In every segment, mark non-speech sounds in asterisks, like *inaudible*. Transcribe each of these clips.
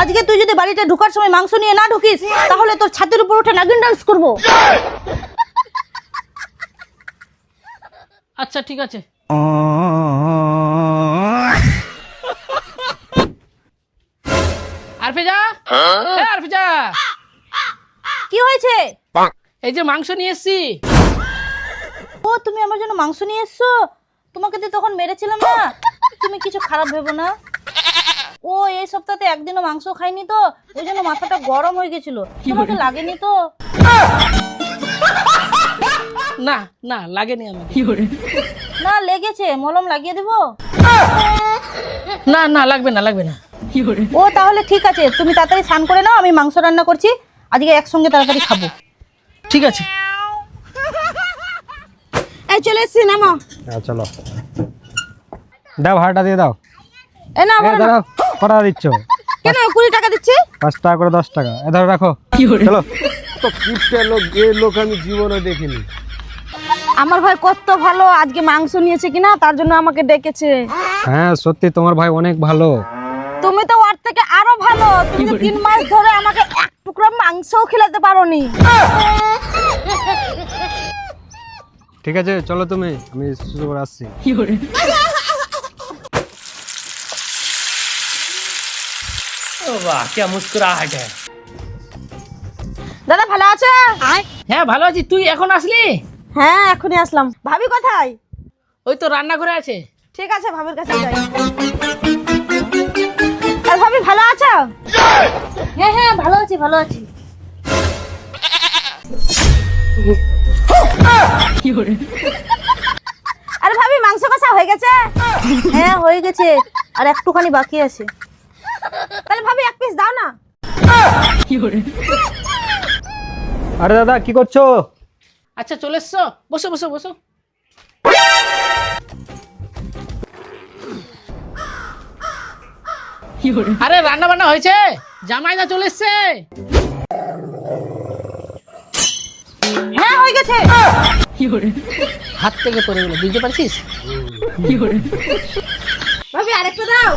আজকে তুই যদি বাড়িতে ঢোকার সময় মাংস নিয়ে না ঢুকিস তাহলে তোর ছাতির উপর উঠে নাগিন ডান্স করব। *laughs* আচ্ছা ঠিক আছে। আরফিজা? এ আরফিজা। কি হয়েছে? এই যে মাংস নিয়ে এসছি। ও তুমি আমার জন্য মাংস নিয়ে এসছো? তোমাকে তো তখন মেরেছিলাম না। তুমি কিছু খারাপ ভেবো না। ও এই সপ্তাহে একদিনও মাংস খাইনি তো ওই জন্য মাথাটা গরম হয়ে গেছিল। তোমাকে লাগেনি তো? না না লাগেনি আমার। না লেগেছে মলম লাগিয়ে দেবো? না না লাগবে না লাগবে না। ও তাহলে ঠিক আছে তুমি তাড়াতাড়ি স্নান করে নাও আমি মাংস রান্না করছি আজকে একসঙ্গে তাড়াতাড়ি খাব। ঠিক আছে। এই চলে এসছি নামো। হ্যাঁ চলো। দাও ভাড়াটা দিয়ে দাও। এ না এ দাঁড়াও। কটা দিচ্ছ? কেন কুড়ি টাকা দিচ্ছি? পাঁচ টাকা করে দশ টাকা। এ ধরো রাখো। চলো। তো কিপটা লোক এ লোক আমি জীবনে দেখিনি। আমার ভাই কত ভালো আজকে মাংস নিয়েছে কিনা তার জন্য আমাকে ডেকেছে। হ্যাঁ সত্যি তোমার ভাই অনেক ভালো। তুমি তো ওর থেকে আরও ভালো। তুমি তো তিন মাস ধরে আমাকে এক টুকরো মাংসও খেলাতে পারোনি। ঠিক আছে চলো তুমি। আমি শুরু করে? বাহ কে মুস্কুরাহট হ্যাঁ দাদা ভালো আছে? হ্যাঁ ভালো আছি। তুই এখন আসলি? হ্যাঁ এখনই আসলাম। ভাবি কোথায়? ওই তো রান্নাঘরে আছে। ঠিক আছে ভাবির কাছে যাই। আর ভাবি ভালো আছো? হ্যাঁ হ্যাঁ ভালো আছি ভালো আছি। আরে ভাবি মাংস কষা হয়ে গেছে? হ্যাঁ হয়ে গেছে। আর একটুখানি বাকি আছে। তাহলে ভাবি এক পিস দাও না। আরে দাদা কি করছ? আচ্ছা চলে এসছো? বসো বসো বসো। আরে রান্না বান্না হয়েছে? জামাই না চলে এসছে। হ্যাঁ হয়ে গেছে। হাত থেকে পড়ে গেলো বুঝতে পারছিস? ভাবি আরেকটা দাও।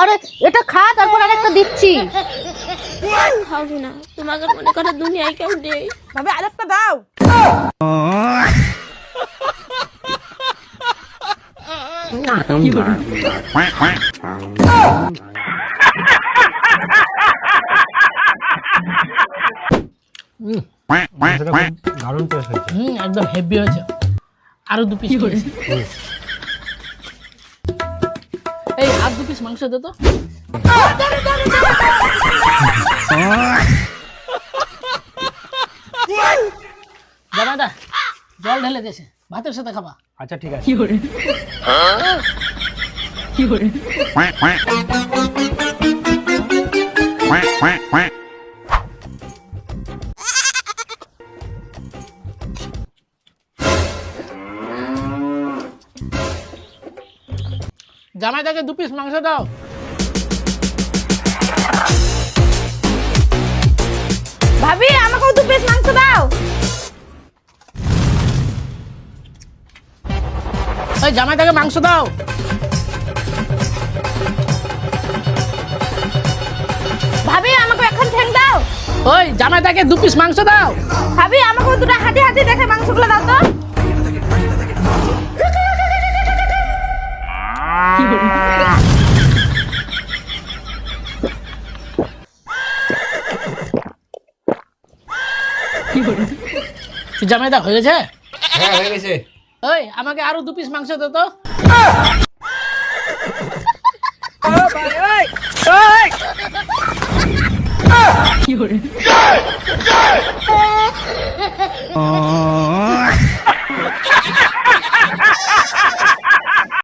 আরে এটা খা তারপর আরেকটা দিচ্ছি। খাবি না তোমাকে মনে করে দুনিয়ায় কেউ নেই। ভাবি আরেকটা দাও। দারুণ টেস্ট হয়েছে। হুম একদম হেভি হয়েছে। আরও দু পিস পিস মাংস দে তো। দাদা জল ঢেলে দিয়েছে ভাতের সাথে খাবা। আচ্ছা ঠিক আছে। জামাই তাকে দু পিস মাংস দাও। ভাবি আমাকেও দু পিস মাংস দাও। ওই জামাই তাকে মাংস দাও। ভাবি আমাকে এখন ঠ্যাং দাও। ওই জামাই তাকে দু পিস মাংস দাও। ভাবি আমাকেও দুটো হাঁটি হাঁটি দেখে মাংসগুলো দাও তো। তুই জামাই দা হয়ে গেছে? হ্যাঁ হয়ে গেছে। ওই আমাকে আরও দু পিস মাংস দে তো।